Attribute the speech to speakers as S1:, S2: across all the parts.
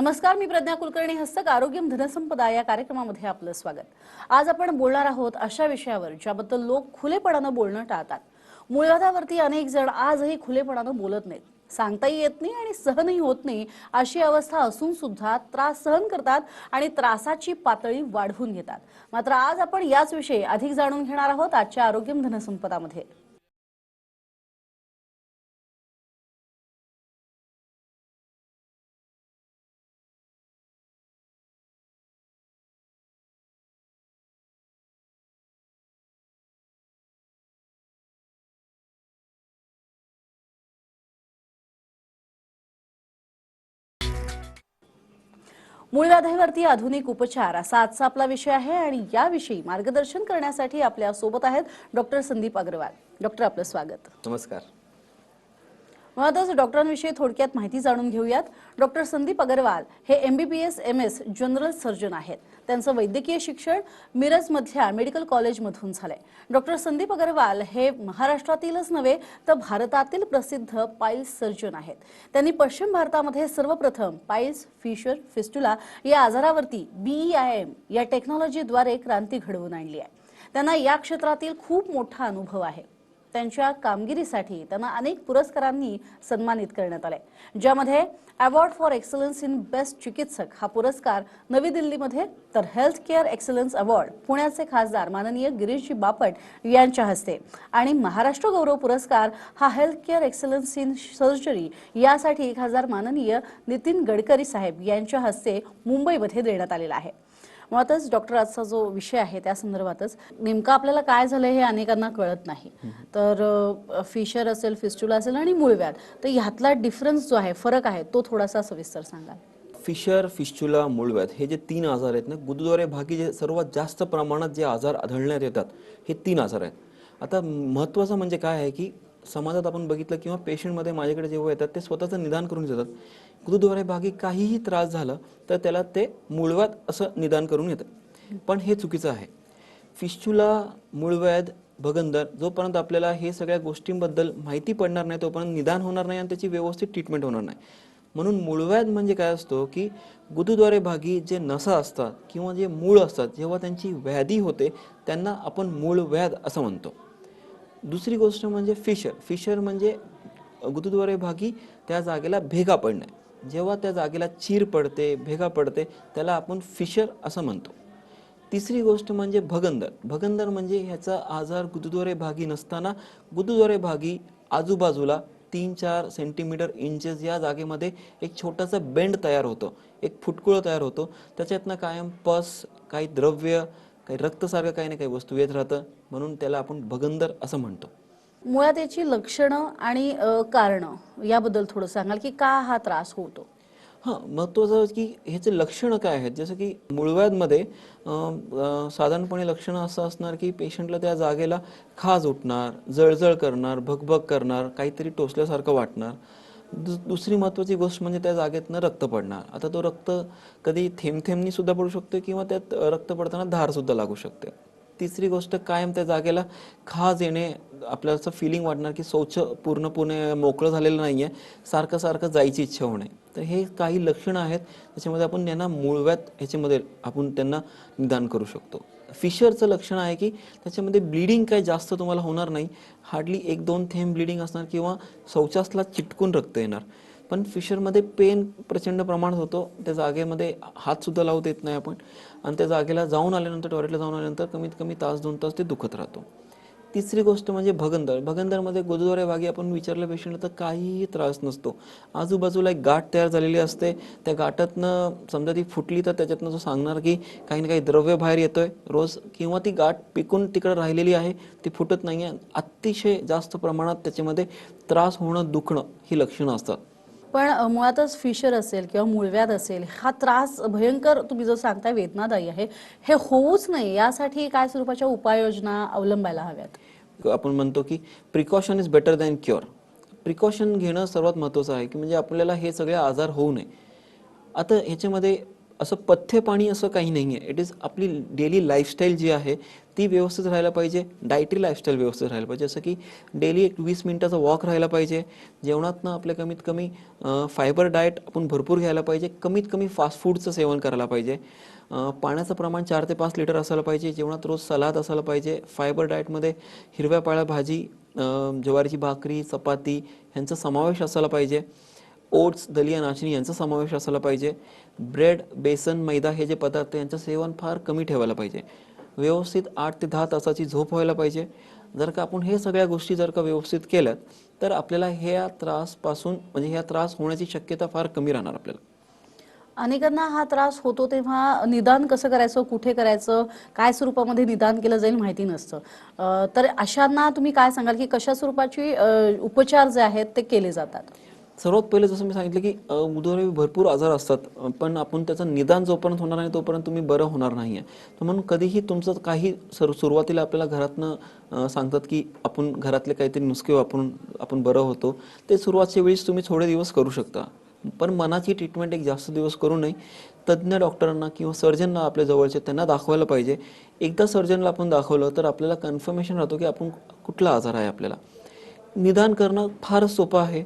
S1: नमस्कार मी प्रज्ञा कुलकर्णी हस्तक आरोग्यम धनसंपदा या कार्यक्रमामध्ये आपलं स्वागत. आज आपण बोलणार आहोत अशा विषयावर ज्याबद्दल लोक खुलेपणानं बोलणं टाळतात. मुळव्याधावरती अनेक जण आजही खुलेपणानं बोलत नाहीत. सांगताही येत नाही आणि सहनही होत नाही अशी अवस्था असून सुद्धा त्रास सहन करतात आणि त्रासाची पातळी वाढवून घेतात. मात्र आज आपण याच विषयी अधिक जाणून घेणार आहोत आजच्या आरोग्यम धनसंपदामध्ये. मूळव्याधीवरती आधुनिक उपचार असा आजचा आपला विषय आहे आणि याविषयी मार्गदर्शन करण्यासाठी आपल्यासोबत आहेत डॉक्टर संदीप अग्रवाल. डॉक्टर आपलं स्वागत.
S2: नमस्कार.
S1: मुळातच डॉक्टरांविषयी थोडक्यात माहिती जाणून घेऊयात. डॉक्टर संदीप अगरवाल हे M B B S M S general surgeon आहेत. त्यांचं वैद्यकीय शिक्षण मिरजमधल्या मेडिकल कॉलेजमधून झालंय. डॉक्टर संदीप अगरवाल हे महाराष्ट्रातीलच नव्हे तर भारतातील प्रसिद्ध पाईल्स सर्जन आहेत. त्यांनी पश्चिम भारतामध्ये सर्वप्रथम पाईल्स फिशर फिस्टुला या आजारावरती बीई आय एम या टेक्नॉलॉजीद्वारे क्रांती घडवून आणली आहे. त्यांना या क्षेत्रातील खूप मोठा अनुभव आहे. त्यांच्या कामगिरीसाठी त्यांना अनेक पुरस्कारांनी सन्मानित करण्यात आले. ज्यामध्ये award for excellence in best चिकित्सक हा पुरस्कार नवी दिल्लीमध्ये तर हेल्थ केअर एक्सलन्स अवॉर्ड पुण्याचे खासदार माननीय गिरीशजी बापट यांच्या हस्ते. आणि महाराष्ट्र गौरव पुरस्कार हा health care excellence in surgery यासाठी खासदार माननीय नितीन गडकरी साहेब यांच्या हस्ते मुंबईमध्ये देण्यात आलेला आहे. मुळातच डॉक्टर आजचा जो विषय आहे त्या संदर्भातच नेमकं आपल्याला काय झालं हे अनेकांना कळत नाही. तर फिशर असेल फिस्टुला असेल आणि मूळव्याध तर ह्यातला डिफरन्स जो आहे फरक आहे तो थोडासा सविस्तर सांगाल.
S2: फिशर फिस्चुला मूळव्याध हे जे तीन आजार आहेत ना गुदद्वारे भागी जे सर्वात जास्त प्रमाणात जे आजार आढळण्यात येतात हे तीन आजार आहेत. आता महत्त्वाचं म्हणजे काय आहे की समाजात आपण बघितलं किंवा पेशंटमध्ये माझ्याकडे जेव्हा येतात ते स्वतःचं निदान करून येतात गुरुद्वारे भागी काहीही त्रास झाला तर त्याला ते मूळव्याध असं निदान करून येतं. पण हे चुकीचं आहे. फिश्चुला मूळव्याध भगंदर जोपर्यंत आपल्याला हे सगळ्या गोष्टींबद्दल माहिती पडणार नाही तोपर्यंत निदान होणार नाही आणि त्याची व्यवस्थित ट्रीटमेंट होणार नाही. म्हणून मूळव्याध म्हणजे काय असतो की गुरुद्वारे भागी जे नसा असतात किंवा जे मूळ असतात जेव्हा त्यांची व्याधी होते त्यांना आपण मूळव्याध असं म्हणतो. दुसरी गोष्ट म्हणजे फिशर. फिशर म्हणजे गुरुद्वारे भागी त्या जागेला भेगा पडणे. जेव्हा त्या जागेला चीर पडते भेगा पडते त्याला आपण फिशर असं म्हणतो. तिसरी गोष्ट म्हणजे भगंदर. भगंदर म्हणजे ह्याचा आजार गुरुद्वारे भागी नसताना गुरुद्वारे भागी आजूबाजूला तीन चार सेंटीमीटर इंचेस या जागेमध्ये एक छोटासा बेंड तयार होतो. एक फुटकुळं तयार होतो. त्याच्यातनं कायम पस काही द्रव्य काही रक्तसारखं काही ना काही वस्तू येत राहतं म्हणून त्याला आपण भगंदर असं म्हणतो.
S1: मुळात याची लक्षणं आणि कारणं याबद्दल थोडं सांगाल की का हा त्रास होतो?
S2: हां महत्त्वाचं की ह्याचे लक्षणं काय आहेत? जसं की मूळव्याधमध्ये साधारणपणे लक्षणं असं असणार की पेशंटला त्या जागेला खाज उठणार जळजळ करणार भगभग करणार काहीतरी टोचल्यासारखं वाटणार. दु दुसरी महत्त्वाची गोष्ट म्हणजे त्या जागेतनं रक्त पडणार. आता तो रक्त कधी थेंब थेंबनी सुद्धा पडू शकतो किंवा त्यात रक्त पडताना धार सुद्धा लागू शकते. तिसरी गोष्ट कायम त्या जागेला खाज येणे आपल्याला असं फिलिंग वाटणार की शौच पूर्णपणे मोकळं झालेलं नाही आहे सारखं सारखं जायची इच्छा होणे. तर हे काही लक्षणं आहेत त्याच्यामध्ये आपण त्यांना मुळव्यात ह्याच्यामध्ये आपण त्यांना निदान करू शकतो. फिशरचं लक्षण आहे की त्याच्यामध्ये ब्लिडिंग काय जास्त तुम्हाला होणार नाही. हार्डली एक दोन थेंब ब्लिडिंग असणार किंवा शौचासला चिटकून रक्त येणार. पण फिशरमध्ये पेन प्रचंड प्रमाणात होतो. त्या जागेमध्ये हातसुद्धा लावू देत नाही आपण. आणि त्या जागेला जाऊन आल्यानंतर टॉयलेटला जाऊन आल्यानंतर कमीत कमी तास दोन तास ते दुखत राहतो. तिसरी गोष्ट म्हणजे भगंदर भगंदरमध्ये गोदद्वारे भागी आपण विचारलं पेशंटला तर काहीही त्रास नसतो. आजूबाजूला एक गाठ तयार झालेली असते. त्या गाठातनं समजा ती फुटली तर त्याच्यातनं तो सांगणार की काही ना काही द्रव्य बाहेर येतोय. रोज किंवा ती गाठ पिकून तिकडे राहिलेली आहे ती फुटत नाही आहे अतिशय जास्त प्रमाणात त्याच्यामध्ये त्रास होणं दुखणं ही लक्षणं असतात.
S1: पण मुळातच फिशर असेल किंवा मूळव्याध असेल हा त्रास भयंकर तुम्ही जो सांगताय वेदनादायी आहे हे होऊच नाही. यासाठी काय स्वरूपाच्या उपाययोजना अवलंबायला हव्यात?
S2: आपण म्हणतो की precaution is better than cure precaution घेणं सर्वात महत्त्वाचं आहे की म्हणजे आपल्याला हे सगळे आजार होऊ नये. आता ह्याच्यामध्ये असं पथ्य पाणी असं काही नाही आहे इट इज आपली डेली लाईफस्टाईल जी आहे ती व्यवस्थित राहायला पाहिजे. डायटरी लाईफस्टाईल व्यवस्थित राहायला पाहिजे. जसं की डेली एक वीस मिनिटाचा वॉक राहायला पाहिजे. जेवणातनं आपल्या कमीत कमी फायबर डाएट आपण भरपूर घ्यायला पाहिजे. कमीत कमी फास्ट फूडचं सेवन करायला पाहिजे. पाण्याचं प्रमाण चार ते पाच लिटर असायला पाहिजे. जेवणात रोज सलाद असायला पाहिजे. फायबर डाएटमध्ये हिरव्या पाळ्या भाजी ज्वारीची भाकरी चपाती ह्यांचा समावेश असायला पाहिजे. ओट्स दलिया नाचणी यांचा समावेश असायला पाहिजे. ब्रेड बेसन मैदा हे जे पदार्थ यांचं सेवन फार कमी ठेवायला पाहिजे. व्यवस्थित आठ ते दहा तासाची झोप व्हायला पाहिजे. जर का आपण हे सगळ्या गोष्टी जर का व्यवस्थित केल्यात तर आपल्याला ह्या त्रासपासून म्हणजे ह्या त्रास होण्याची शक्यता फार कमी राहणार आपल्याला.
S1: अनेकांना हा त्रास होतो तेव्हा निदान कसं करायचं कुठे करायचं काय स्वरूपामध्ये निदान केलं जाईल माहिती नसतं. तर अशांना तुम्ही काय सांगाल की कशा स्वरूपाची उपचार जे आहेत ते केले जातात?
S2: सर्वात पहिले जसं मी सांगितलं की अ, भरपूर आजार असतात पण आपण त्याचं निदान जोपर्यंत होणार नाही तोपर्यंत तुम्ही बरं होणार नाही आहे तर म्हणून कधीही तुमचं काही सर सुरुवातीला आपल्याला घरातनं सांगतात की आपण घरातले काहीतरी नुसके वापरून आपण बरं होतो. ते सुरुवातच्या वेळीच तुम्ही थोडे दिवस करू शकता. पण मनाची ट्रीटमेंट एक जास्त दिवस करू नये. तज्ज्ञ डॉक्टरांना किंवा सर्जनला आपल्या जवळचे त्यांना दाखवायला पाहिजे. एकदा सर्जनला आपण दाखवलं तर आपल्याला कन्फर्मेशन राहतो की आपण कुठला आजार आहे आपल्याला. निदान करणं फारच सोपं आहे.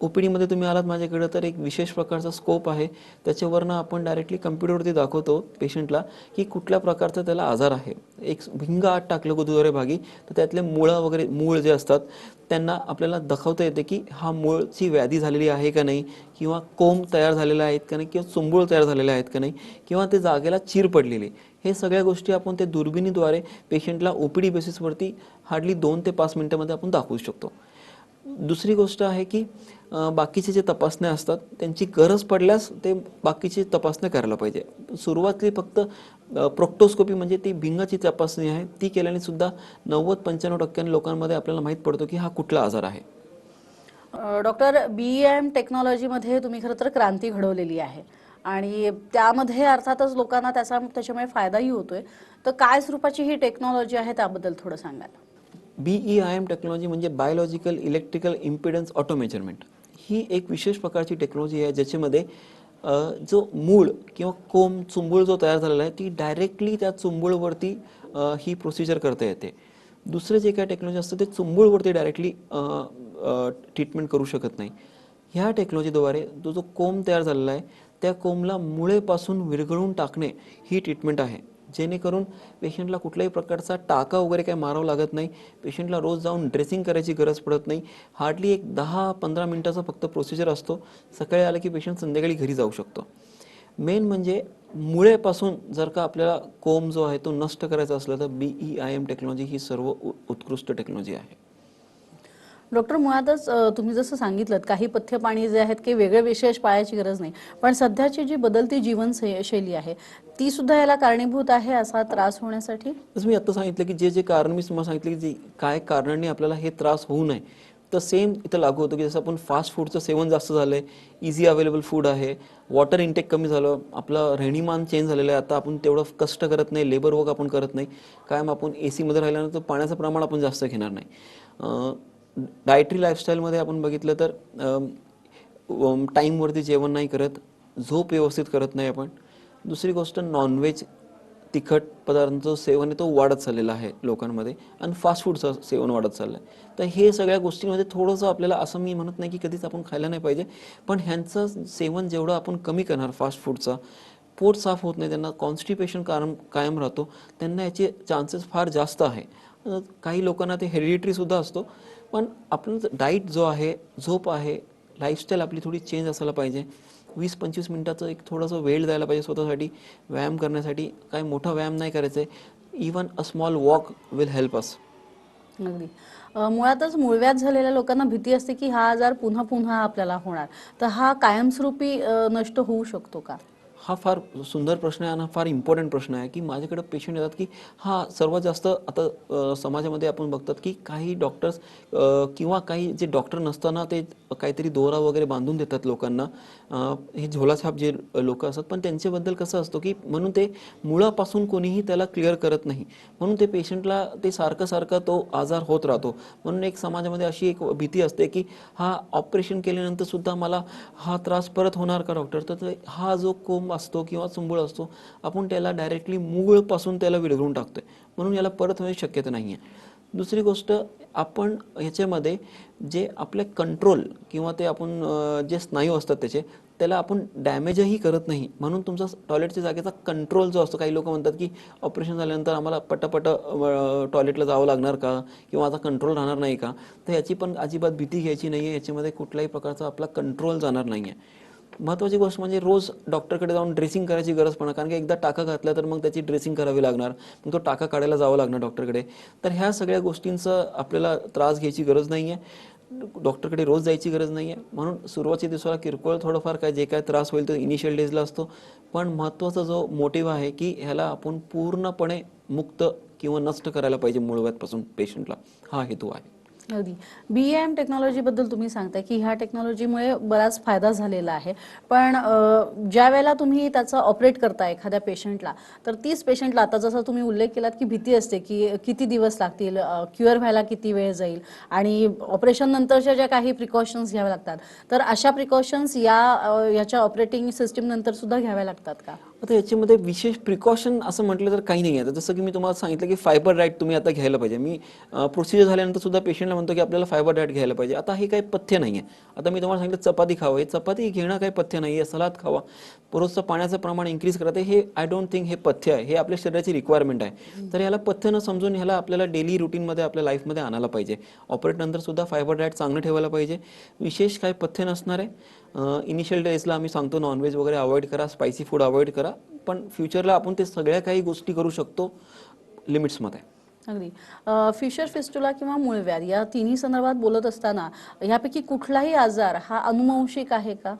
S2: ओ पी डीमध्ये तुम्ही आलात माझ्याकडे तर एक विशेष प्रकारचा स्कोप आहे. त्याच्यावरनं आपण डायरेक्टली कम्प्युटरवरती दाखवतो पेशंटला की कुठल्या प्रकारचा त्याला आजार आहे. एक भिंग आत टाकलं गुरुद्वारे भागी तर त्यातले मुळं वगैरे मूळ जे असतात त्यांना आपल्याला दाखवता येते की हा मूळची व्याधी झालेली आहे का नाही किंवा कोंब तयार झालेला आहेत का नाही किंवा चुंबूळ तयार झालेले आहेत का नाही किंवा ते जागेला चीर पडलेली. हे सगळ्या गोष्टी आपण ते दुर्बिणीद्वारे पेशंटला ओ पी डी बेसिसवरती हार्डली दोन ते पाच मिनिटामध्ये आपण दाखवू शकतो. दुसरी गोष्ट आहे की बाकीचे जे तपासण्या असतात त्यांची गरज पडल्यास ते बाकीचे तपासण्या करायला पाहिजे. सुरुवातली फक्त प्रोक्टोस्कोपी म्हणजे ती भिंगाची तपासणी आहे. ती केल्याने सुद्धा नव्वद पंच्याण्णव टक्क्यांनी लोकांमध्ये आपल्याला माहीत पडतो की हा कुठला आजार आहे.
S1: डॉक्टर बी एम टेक्नॉलॉजीमध्ये तुम्ही खरं तर क्रांती घडवलेली आहे. आणि त्यामध्ये अर्थातच लोकांना त्याचा त्याच्यामुळे फायदाही होतोय. तर काय स्वरूपाची ही टेक्नॉलॉजी आहे त्याबद्दल थोडं सांगाल?
S2: B E I M technology म्हणजे biological electrical impedance auto measurement ही एक विशेष प्रकारची टेक्नॉलॉजी आहे ज्याच्यामध्ये जो मूळ किंवा कोंब चुंबूळ जो तयार झालेला आहे ती डायरेक्टली त्या चुंबूळवरती ही प्रोसिजर करता येते. दुसरं जे काय टेक्नॉलॉजी असतं ते चुंबूळवरती डायरेक्टली ट्रीटमेंट करू शकत नाही. ह्या टेक्नॉलॉजीद्वारे तो जो कोंब तयार झालेला आहे त्या कोंबला मुळेपासून विरघळून टाकणे ही ट्रीटमेंट आहे. जेणेकरून पेशंटला कुठल्याही प्रकारचा टाका वगैरे काही मारावं लागत नाही. पेशंटला रोज जाऊन ड्रेसिंग करायची गरज पडत नाही. हार्डली एक दहा पंधरा मिनटाचा फक्त प्रोसिजर असतो. सकाळी आलं की पेशंट संध्याकाळी घरी जाऊ शकतो. मेन म्हणजे मुळेपासून जर का आपल्याला कोम जो आहे तो नष्ट करायचा असला तर B E I M technology ही सर्व उत्कृष्ट टेक्नॉलॉजी आहे.
S1: डॉक्टर मुळातच तुम्ही जसं सांगितलं काही पथ्य पाणी जे आहेत की वेगळे विशेष पाळायची गरज नाही. पण सध्याची जी बदलती जीवनशैली आहे ती सुद्धा याला कारणीभूत आहे असा त्रास होण्यासाठी?
S2: मी आता सांगितलं की जे जे कारण मी तुम्हाला सांगितलं की जे काय कारणांनी आपल्याला हे त्रास होऊ नये तर सेम इथं लागू होतं की जसं आपण फास्ट फूडचं सेवन जास्त झालं आहे इझी अवेलेबल फूड आहे वॉटर इंटेक कमी झालं आपलं रेहणीमान चेंज झालेलं आहे आता आपण तेवढं कष्ट करत नाही लेबर वर्क आपण करत नाही कायम आपण ए सीमध्ये राहिल्यानंतर पाण्याचं प्रमाण आपण जास्त घेणार नाही. डायटरी लाईफस्टाईलमध्ये आपण बघितलं तर टाईमवरती जेवण नाही करत झोप व्यवस्थित करत नाही आपण. दुसरी गोष्ट नॉनव्हेज तिखट पदार्थांचं सेवन आहे तो वाढत चाललेला आहे लोकांमध्ये आणि फास्ट फूडचं सेवन वाढत चाललं आहे तर हे सगळ्या गोष्टींमध्ये थोडंसं आपल्याला असं मी म्हणत नाही की कधीच आपण खायला नाही पाहिजे पण ह्यांचं सेवन जेवढं आपण कमी करणार फास्ट फूडचा पोट साफ होत नाही त्यांना कॉन्स्टिपेशन कायम कायम राहतो त्यांना याचे चान्सेस फार जास्त आहे. काही लोकांना ते हेरिडिटरीसुद्धा असतो पण आपलं डाईट जो आहे झोप आहे लाईफस्टाईल आपली थोडी चेंज असायला पाहिजे. वीस पंचवीस मिनटाचं एक थोडंसं वेळ द्यायला पाहिजे स्वतःसाठी व्यायाम करण्यासाठी. काय मोठा व्यायाम नाही करायचा आहे even a small walk will help us
S1: अगदी मुळातच मुळव्यात झालेल्या लोकांना भीती असते की हा आजार पुन्हा पुन्हा आपल्याला होणार. तर हा कायमस्वरूपी नष्ट होऊ शकतो का?
S2: हा फार सुंदर प्रश्न आहे आणि हा फार इम्पॉर्टंट प्रश्न आहे की माझ्याकडे पेशंट येतात की हा सर्वात जास्त आता समाजामध्ये आपण बघतात की काही डॉक्टर्स किंवा काही जे डॉक्टर नसताना ते काहीतरी दोरा वगैरे बांधून देतात लोकांना. हे झोलाछाप जे लोक असतात पण त्यांच्याबद्दल कसं असतं की म्हणून ते मुळापासून कोणीही त्याला क्लिअर करत नाही. म्हणून ते पेशंटला ते सारखं सारखं तो आजार होत राहतो. म्हणून एक समाजामध्ये अशी एक भीती असते की हा ऑपरेशन केल्यानंतर सुद्धा मला हा त्रास परत होणार का डॉक्टर तर ते- हा जो कोंब असतो किंवा चुंबळ असतो आपण त्याला डायरेक्टली मूळपासून त्याला विरघळून टाकतोय. म्हणून याला परत होण्याची शक्यता नाही आहे दुसरी गोष्ट आपण ह्याच्यामध्ये जे आपले कंट्रोल किंवा ते आपण जे स्नायू असतात त्याचे त्याला आपण डॅमेजही करत नाही. म्हणून तुमचा टॉयलेटच्या जागेचा कंट्रोल जो असतो काही लोक म्हणतात की ऑपरेशन झाल्यानंतर आम्हाला पटापट टॉयलेटला जावं लागणार का? किंवा आता कंट्रोल राहणार नाही का? तर याची पण अजिबात भीती घ्यायची नाही आहे याच्यामध्ये कुठल्याही प्रकारचा आपला कंट्रोल जाणार नाही आहे महत्त्वाची गोष्ट म्हणजे रोज डॉक्टरकडे जाऊन ड्रेसिंग करायची गरज पडणार. कारण की एकदा टाका घातला तर मग त्याची ड्रेसिंग करावी लागणार. मग तो टाका काढायला जावं लागणार डॉक्टरकडे. तर ह्या सगळ्या गोष्टींचं आपल्याला त्रास घ्यायची गरज नाही आहे डॉक्टरकडे रोज जायची गरज नाही आहे म्हणून सुरुवातीच्या दिवसाला किरकोळ थोडंफार काय जे काय त्रास होईल तो इनिशियल डेजला असतो. पण महत्त्वाचा जो मोटिव्ह आहे की ह्याला आपण पूर्णपणे मुक्त किंवा नष्ट करायला पाहिजे मूळव्याधपासून पेशंटला हा हेतू आहे.
S1: अगदी. बी एम टेक्नॉलॉजीबद्दल तुम्ही सांगताय की ह्या टेक्नॉलॉजीमुळे बराच फायदा झालेला आहे. पण ज्या वेळेला तुम्ही त्याचा ऑपरेट करताय एखाद्या पेशंटला तर तीच पेशंटला आता जसं तुम्ही उल्लेख केलात की भीती असते की किती दिवस लागतील क्युअर व्हायला किती वेळ जाईल आणि ऑपरेशन नंतरच्या ज्या काही प्रिकॉशन्स घ्याव्या लागतात तर अशा प्रिकॉशन्स या याच्या ऑपरेटिंग सिस्टीम नंतर सुद्धा घ्याव्या लागतात का?
S2: आता याच्यामध्ये विशेष प्रिकॉशन असं म्हटलं तर काही नाही आहे. जसं की मी तुम्हाला सांगितलं की फायबर राईट तुम्ही आता घ्यायला पाहिजे. मी प्रोसिजर झाल्यानंतर सुद्धा पेशंटला म्हणतो की आपल्याला फायबर डाएट घ्यायला पाहिजे. आता हे काही पथ्य नाही आहे आता मी तुम्हाला सांगितलं चपाती खावं. हे चपाती घेणं काही पथ्य नाही आहे सलाद खावा. रोजचं पाण्याचं प्रमाण इन्क्रीज करते हे आय डोंट थिंक हे पथ्य आहे. हे आपल्या शरीराची रिक्वायरमेंट आहे. तर याला पथ्य न समजून ह्याला आपल्याला डेली रुटीनमध्ये आपल्या लाईफमध्ये आणायला पाहिजे. ऑपरेट नंतर सुद्धा फायबर डाएट चांगलं ठेवायला पाहिजे. विशेष काय पथ्य नसणार आहे. इनिशियल डेजला आम्ही सांगतो नॉनव्हेज वगैरे अवॉइड करा. स्पायसी फूड अवॉइड करा. पण फ्युचरला आपण ते सगळ्या काही गोष्टी करू शकतो लिमिट्समध्ये
S1: अगदी. फिशर फिस्टुला किंवा मूळव्याध या तिन्ही संदर्भात बोलत असताना ह्यापैकी कुठलाही आजार हा अनुवंशिक आहे का?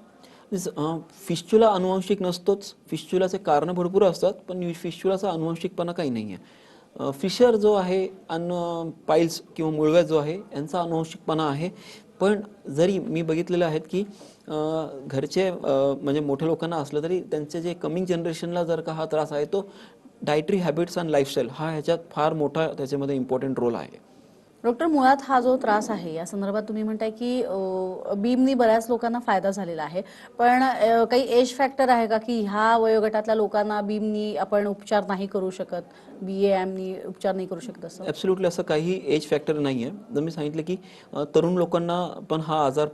S2: फिश्चुला अनुवांशिक नसतोच. फिश्चुलाचे कारणं भरपूर असतात पण फिश्चुलाचा अनुवांशिकपणा काही नाही आहे फिशर जो आहे अन पाईल्स किंवा मुळव्या जो आहे यांचा अनुवांशिकपणा आहे. पण जरी मी बघितलेलं आहेत की घरचे म्हणजे मोठ्या लोकांना असलं तरी त्यांचे जे कमिंग जनरेशनला जर का हा त्रास आहे तो डायटरी हॅबिट्स अँड लाईफस्टाईल हा ह्याच्यात फार मोठा त्याच्यामध्ये इम्पॉर्टंट रोल आहे.
S1: डॉक्टर मुळात हा जो त्रास आहे या संदर्भात तुम्ही म्हणताय की बीमनी बऱ्याच लोकांना फायदा झालेला आहे. पण काही एज फॅक्टर आहे का की ह्या वयोगटातल्या लोकांना बीमनी आपण उपचार नाही करू शकत? बी एमनी उपचार नाही करू शकत असं?
S2: ॲब्सोल्युटली असं काही एज फॅक्टर नाही आहे जर मी सांगितलं की तरुण लोकांना पण हा आजार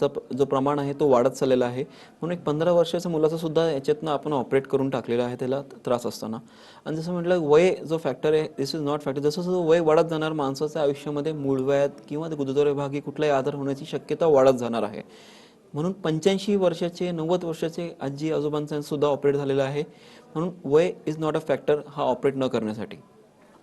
S2: चा जो प्रमाण आहे तो वाढत चाललेला आहे. म्हणून एक पंधरा वर्षाच्या मुलाचा सुद्धा याच्यातनं आपण ऑपरेट करून टाकलेला आहे त्याला त्रास असताना. आणि जसं म्हटलं वय जो फॅक्टर आहे दिस इज नॉट फॅक्टर जसं जसं वय वाढत जाणार माणसाचं आयुष्य आयुष्यामध्ये मूळव्याध किंवा गुदद्वारे कुठलाही आजार होण्याची शक्यता वाढत जाणार आहे. म्हणून पंच्याऐंशी वर्षाचे नव्वद वर्षाचे आजी आजोबांचा सुद्धा ऑपरेट झालेला आहे. म्हणून वय इज नॉट अ फॅक्टर हा ऑपरेट न करण्यासाठी.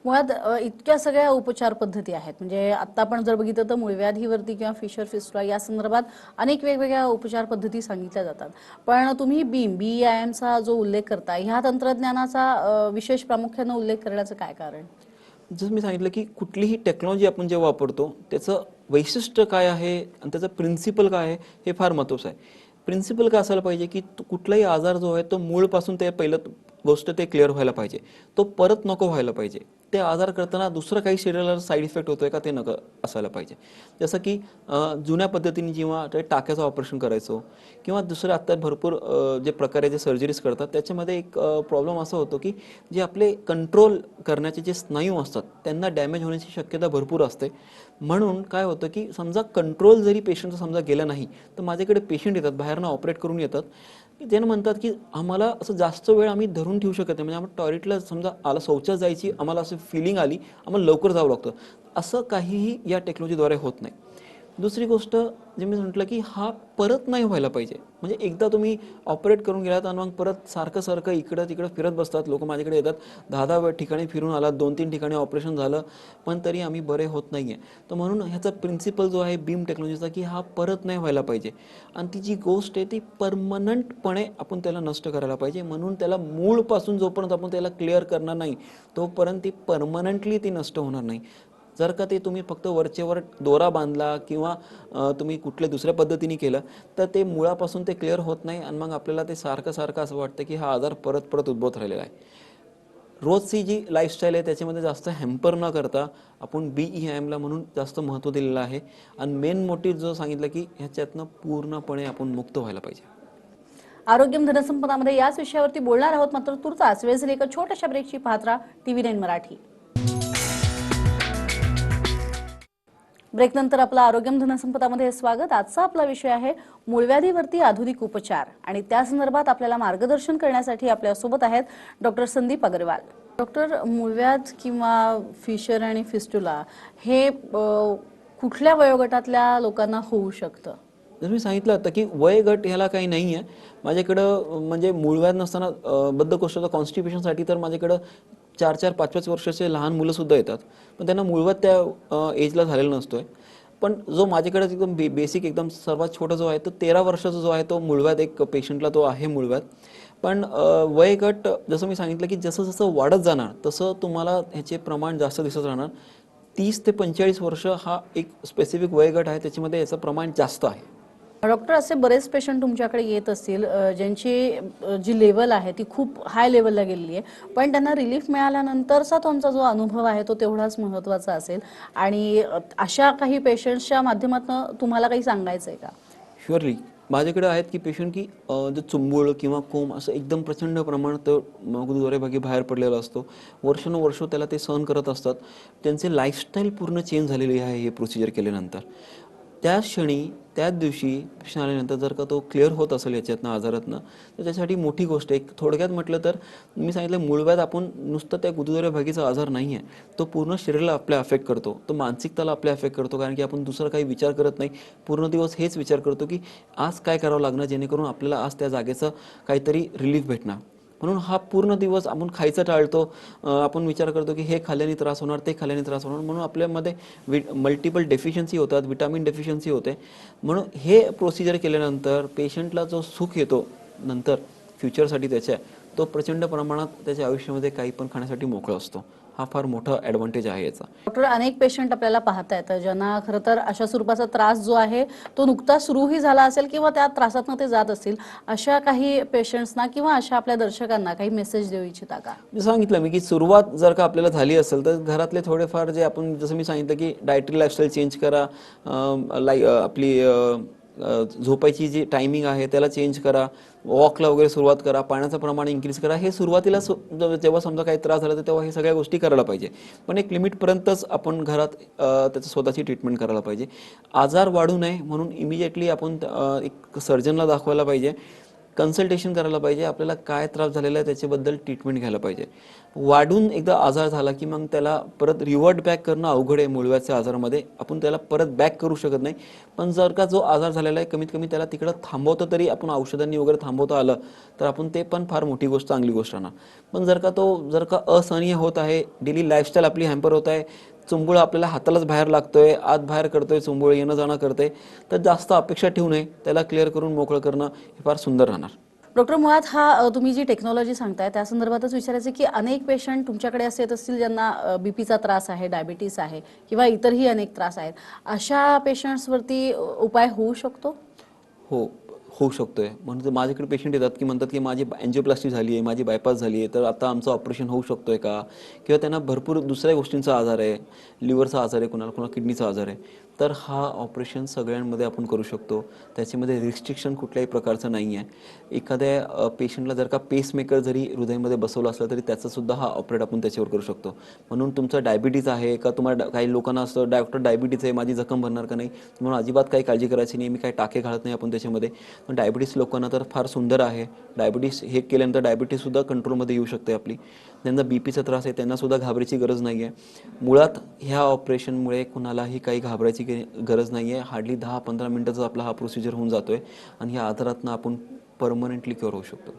S1: मुळात इतक्या सगळ्या उपचार पद्धती आहेत. म्हणजे आता आपण जर बघितलं तर मूळव्याधीवरती किंवा फिशर फिस्ट्रा या संदर्भात अनेक वेगवेगळ्या उपचार पद्धती सांगितल्या जातात. पण तुम्ही बीम बी आय एमचा जो उल्लेख करताय ह्या तंत्रज्ञानाचा विशेष प्रामुख्यानं उल्लेख करण्याचं काय कारण?
S2: जसं मी सांगितलं की कुठलीही टेक्नॉलॉजी आपण जेव्हा वापरतो त्याचं वैशिष्ट्य काय आहे आणि त्याचं प्रिन्सिपल काय आहे हे फार महत्त्वाचं आहे. प्रिन्सिपल का असायला पाहिजे की तो कुठलाही आजार जो आहे तो मूळपासून ते पहिलं गोष्ट ते क्लिअर व्हायला पाहिजे. तो परत नको व्हायला पाहिजे. ते आजार करताना दुसरं काही शरीराला साईड इफेक्ट होतोय का ते नको असायला पाहिजे. जसं की जुन्या पद्धतीने जेव्हा ते टाक्याचं ऑपरेशन करायचो किंवा दुसरं आत्ता भरपूर जे प्रकारे जे सर्जरीज करतात त्याच्यामध्ये एक प्रॉब्लेम असा होतो की जे आपले कंट्रोल करण्याचे जे स्नायू असतात त्यांना डॅमेज होण्याची शक्यता भरपूर असते. म्हणून काय होतं की समजा कंट्रोल जरी पेशंटचा समजा गेला नाही तर माझ्याकडे पेशंट येतात बाहेरनं ऑपरेट करून येतात. की त्यानं म्हणतात की आम्हाला असं जास्त वेळ आम्ही धरून ठेवू शकत नाही. म्हणजे आम्हाला टॉयलेटला समजा आला शौचात जायची आम्हाला असं फिलिंग आली आम्हाला लवकर जावं लागतं. असं काहीही या टेक्नॉलॉजीद्वारे होत नाही. दुसरी गोष्ट जे मी म्हटलं की हा परत नाही व्हायला पाहिजे. म्हणजे एकदा तुम्ही ऑपरेट करून गेलात आणि मग परत सारखं सारखं इकडं तिकडं फिरत बसतात. लोक माझ्याकडे येतात. दहा दहा वेळ ठिकाणी फिरून आलात. दोन तीन ठिकाणी ऑपरेशन झालं. पण तरी आम्ही बरे होत नाही आहे तर म्हणून ह्याचा प्रिन्सिपल जो आहे बीम टेक्नॉलॉजीचा की हा परत नाही व्हायला पाहिजे. आणि ती जी गोष्ट आहे ती परमनंटपणे आपण त्याला नष्ट करायला पाहिजे. म्हणून त्याला मूळपासून जोपर्यंत आपण त्याला क्लिअर करणार नाही तोपर्यंत ती परमनंटली ती नष्ट होणार नाही. जर का ते तुम्ही फक्त वरचेवर दोरा बांधला किंवा तुम्ही कुठल्या दुसऱ्या पद्धतीने केलं तर ते मुळापासून ते क्लिअर होत नाही आणि मग आपल्याला ते सारखं सारखं असं वाटतं की हा आजार परत परत उद्भवत राहिलेला आहे. रोजची जी लाईफस्टाईल आहे त्याच्यामध्ये जास्त हॅम्पर न करता आपण बी ई एमला म्हणून जास्त महत्त्व दिलेलं आहे. आणि मेन मोटिव्ह जो सांगितलं की ह्याच्यातनं पूर्णपणे आपण मुक्त व्हायला पाहिजे.
S1: आरोग्यम धनसंपदामध्ये याच विषयावरती बोलणार आहोत मात्र तुर्तास वेळ झाली एका छोट्याशा ब्रेकची पाहत्रा टीव्ही नाईन मराठी. ब्रेकनंतर आपला आरोग्यम धनसंपदामध्ये स्वागत. आजचा आपला विषय आहे मूळव्याधीवरती आधुनिक उपचार. आणि त्या संदर्भात आपल्याला मार्गदर्शन करण्यासाठी आपल्यासोबत आहेत डॉक्टर संदीप अग्रवाल. डॉक्टर मूळव्याध किंवा फिशर आणि फिस्टुला हे कुठल्या वयोगटातल्या लोकांना होऊ शकतं?
S2: जसं मी सांगितलं होतं की वयगट ह्याला काही नाही आहे. माझ्याकडं म्हणजे मूळव्याध नसताना बद्धकोष्ठाचं कॉन्स्टिपेशनसाठी तर माझ्याकडं चार चार पाच पाच वर्षाचे लहान मुलंसुद्धा येतात. पण त्यांना मूळव्याध त्या एजला झालेला नसतोय. पण जो माझ्याकडे एकदम बे बेसिक एकदम सर्वात छोटा जो आहे तो तेरा वर्षाचा जो आहे तो मुळव्यात एक पेशंटला तो आहे मुळव्यात पण वयगट जसं मी सांगितलं की जसं जसं वाढत जाणार तसं तुम्हाला ह्याचे प्रमाण जास्त दिसत राहणार. तीस ते पंचेचाळीस वर्ष हा एक स्पेसिफिक वयगट आहे त्याच्यामध्ये याचं प्रमाण जास्त आहे.
S1: डॉक्टर असे बरेच पेशंट तुमच्याकडे येत असतील ज्यांची जी लेवल आहे ती खूप हाय लेवलला गेलेली आहे. पण त्यांना रिलीफ मिळाल्यानंतरचा तुमचा जो अनुभव आहे तो तेवढाच महत्त्वाचा असेल. आणि अशा काही पेशंट्सच्या माध्यमातून तुम्हाला काही सांगायचं आहे का?
S2: शुअरली माझ्याकडे आहेत की पेशंट की अं, जे किंवा कोंब असं एकदम प्रचंड प्रमाणात गुरुद्वारेभागी बाहेर पडलेला असतो. वर्षानुवर्ष त्याला ते सहन करत असतात. त्यांचे लाईफस्टाईल पूर्ण चेंज झालेली आहे हे प्रोसिजर केल्यानंतर. त्या क्षणी त्याच दिवशी पेशंट आल्यानंतर जर का तो क्लिअर होत असेल याच्यातनं आजारातनं तर त्याच्यासाठी मोठी गोष्ट एक थोडक्यात म्हटलं तर मी सांगितलं मूळव्याध आपण नुसतं त्या गुरुद्वारे भागीचा आजार नाही आहे तो पूर्ण शरीराला आपल्या अफेक्ट करतो. तो मानसिकताला आपल्या अफेक्ट करतो. कारण की आपण दुसरा काही विचार करत नाही. पूर्ण दिवस हेच विचार करतो की आज काय करावं लागणार जेणेकरून आपल्याला आज त्या जागेचं काहीतरी रिलीफ भेटणार. म्हणून हा पूर्ण दिवस आपण खायचं टाळतो. आपण विचार करतो की हे खाल्ल्याने त्रास होणार ते खाल्ल्याने त्रास होणार. म्हणून आपल्यामध्ये वि मल्टिपल डेफिशियन्सी होतात विटामिन डेफिशियन्सी होते. म्हणून हे प्रोसिजर केल्यानंतर पेशंटला जो सुख येतो नंतर फ्युचरसाठी त्याच्या तो प्रचंड प्रमाणात त्याच्या आयुष्यामध्ये काही पण खाण्यासाठी मोकळा असतो. हा फार मोठा ॲडव्हान्टेज आहे याचा.
S1: डॉक्टर अनेक पेशंट आपल्याला पाहता येतात ज्यांना खरं तर अशा स्वरूपाचा त्रास जो आहे तो नुकताच सुरूही झाला असेल किंवा त्या त्रासातनं ते जात असतील अशा काही पेशंट्सना किंवा अशा आपल्या दर्शकांना काही मेसेज देऊ इच्छिता का?
S2: मी सांगितलं मी की सुरुवात जर का आपल्याला झाली असेल तर घरातले थोडेफार जे आपण जसं मी सांगितलं की डायटरी लाईफस्टाईल चेंज करा लाई आपली झोपायची जी टायमिंग आहे त्याला चेंज करा. वॉकला वगैरे सुरुवात करा. पाण्याचं प्रमाण इन्क्रीज करा. हे सुरुवातीला जेव्हा समजा काही त्रास झाला तर तेव्हा हे सगळ्या गोष्टी करायला पाहिजे. पण एक लिमिटपर्यंतच आपण घरात त्याचं स्वतःची ट्रीटमेंट करायला पाहिजे. आजार वाढू नये म्हणून इमिजिएटली आपण एक सर्जनला दाखवायला पाहिजे. कन्सल्टेशन करायला पाहिजे. आपल्याला काय त्रास झालेला आहे त्याच्याबद्दल ट्रीटमेंट घ्यायला पाहिजे. वाढून एकदा आजार झाला की मग त्याला परत रिवर्ट बॅक करणं अवघड आहे मुळव्याच्या आजारामध्ये. आपण त्याला परत बॅक करू शकत नाही. पण जर का जो आजार झालेला आहे कमीत कमी त्याला तिकडं थांबवतं तरी आपण औषधांनी वगैरे थांबवता आलं तर आपण ते पण फार मोठी गोष्ट चांगली गोष्ट राहणार. पण जर का तो जर का असहनीय होत आहे डेली लाईफस्टाईल आपली हॅम्पर होत आहे चुंबूळ आपल्याला हातालाच बाहेर लागतोय आत बाहेर करतोय चुंबुळ येणं जाणं करते तर जास्त अपेक्षा ठेवू नये. त्याला क्लिअर करून मोकळं करणं हे फार सुंदर राहणार.
S1: डॉक्टर मुळात हा तुम्ही जी टेक्नॉलॉजी सांगताय त्या संदर्भातच विचारायचं की अनेक पेशंट तुमच्याकडे असे येत असतील ज्यांना बीपीचा त्रास आहे डायबिटीस आहे किंवा इतरही अनेक त्रास आहेत. अशा पेशंट्सवरती उपाय होऊ शकतो?
S2: हो होऊ शकतोय. म्हणून माझ्याकडे पेशंट येतात की म्हणतात की माझी अँजिओप्लास्टी झाली आहे माझी बायपास झाली आहे तर आता आमचं ऑपरेशन होऊ शकतो आहे का? किंवा त्यांना भरपूर दुसऱ्या गोष्टींचा आजार आहे लिव्हरचा आजार आहे कुणाला कुणाला किडनीचा आजार आहे. तर हा ऑपरेशन सगळ्यांमध्ये आपण करू शकतो. त्याच्यामध्ये रिस्ट्रिक्शन कुठल्याही प्रकारचं नाही आहे एखाद्या पेशंटला जर का पेसमेकर जरी हृदयामध्ये बसवलं असलं तरी त्याचासुद्धा हा ऑपरेट आपण त्याच्यावर करू शकतो. म्हणून तुमचा डायबिटीज आहे का तुम्हाला काही लोकांना असतं डॉक्टर डायबिटीज आहे माझी जखम भरणार का नाही? म्हणून अजिबात काही काळजी करायची नाही. मी काही टाके घालत नाही आपण त्याच्यामध्ये. पण डायबिटीस लोकांना तर फार सुंदर आहे. डायबिटीस हे केल्यानंतर डायबिटीससुद्धा कंट्रोलमध्ये येऊ शकते आपली. ज्यांना बी पीचा त्रास आहे त्यांना सुद्धा घाबरायची गरज नाही आहे मुळात ह्या ऑपरेशनमुळे कुणालाही काही घाबरायची गरज नाही आहे हार्डली दहा पंधरा मिनटाचा आपला हा प्रोसिजर होऊन जातोय आणि ह्या आजारातनं आपण परमनंटली क्युअर होऊ शकतो.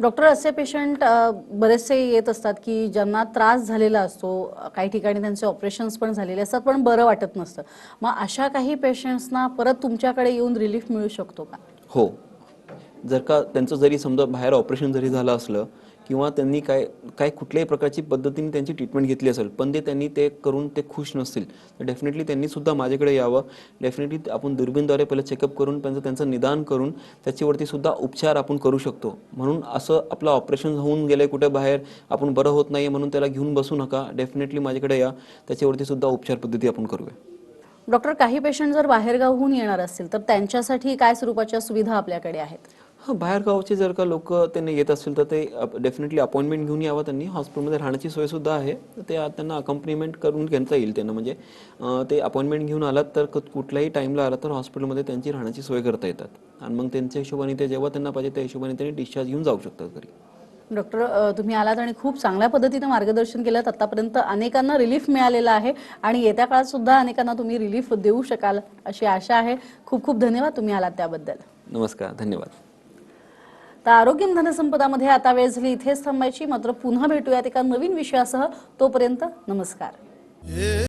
S1: डॉक्टर असे पेशंट बरेचसे येत असतात की ज्यांना त्रास झालेला असतो काही ठिकाणी त्यांचे ऑपरेशन्स पण झालेले असतात पण बरं वाटत नसतं. मग अशा काही पेशंट्सना परत तुमच्याकडे येऊन रिलीफ मिळू शकतो का?
S2: हो. जर का त्यांचं जरी समजा बाहेर ऑपरेशन जरी झालं असलं किंवा त्यांनी काय काय कुठल्याही प्रकारची पद्धतीने त्यांची ट्रीटमेंट घेतली असेल पण ते त्यांनी ते करून ते खुश नसतील तर डेफिनेटली त्यांनी सुद्धा माझ्याकडे यावं. डेफिनेटली आपण दुर्बीनद्वारे पहिलं चेकअप करून त्यांचं त्यांचं निदान करून त्याच्यावरती सुद्धा उपचार आपण करू शकतो. म्हणून असं आपलं ऑपरेशन होऊन गेलं कुठे बाहेर आपण बरं होत नाही म्हणून त्याला घेऊन बसू नका. डेफिनेटली माझ्याकडे या. त्याच्यावरती सुद्धा उपचार पद्धती आपण करूया.
S1: डॉक्टर काही पेशंट जर बाहेरगावहून येणार असतील तर त्यांच्यासाठी काय स्वरूपाच्या सुविधा आपल्याकडे आहेत?
S2: हां बाहेरगावचे जर का लोक त्यांना येत असतील तर ते डेफिनेटली अपॉइंटमेंट घेऊन यावं त्यांनी. हॉस्पिटलमध्ये राहण्याची सोयसुद्धा आहे. तर ते त्यांना अकम्पनिमेंट करून घेता येईल त्यांना. म्हणजे ते अपॉइंटमेंट घेऊन आलात तर कुठल्याही टाईमला आला तर हॉस्पिटलमध्ये त्यांची राहण्याची सोय करता येतात. आणि मग त्यांच्या हिशोबाने ते जेव्हा त्यांना पाहिजे त्या हिशोबाने त्यांनी डिस्चार्ज घेऊन जाऊ शकतात घरी.
S1: डॉक्टर तुम्ही आलात आणि खूप चांगल्या पद्धतीने मार्गदर्शन केलं. आतापर्यंत अनेकांना रिलीफ मिळालेला आहे आणि येत्या काळात सुद्धा अनेकांना तुम्ही रिलीफ देऊ शकाल अशी आशा आहे. खूप खूप धन्यवाद तुम्ही आलात त्याबद्दल.
S2: नमस्कार. धन्यवाद.
S1: तर आरोग्य धनसंपदामध्ये आता वेळ झाली. इथेच थांबायची. मात्र पुन्हा भेटूयात एका नवीन विषयासह. तोपर्यंत नमस्कार.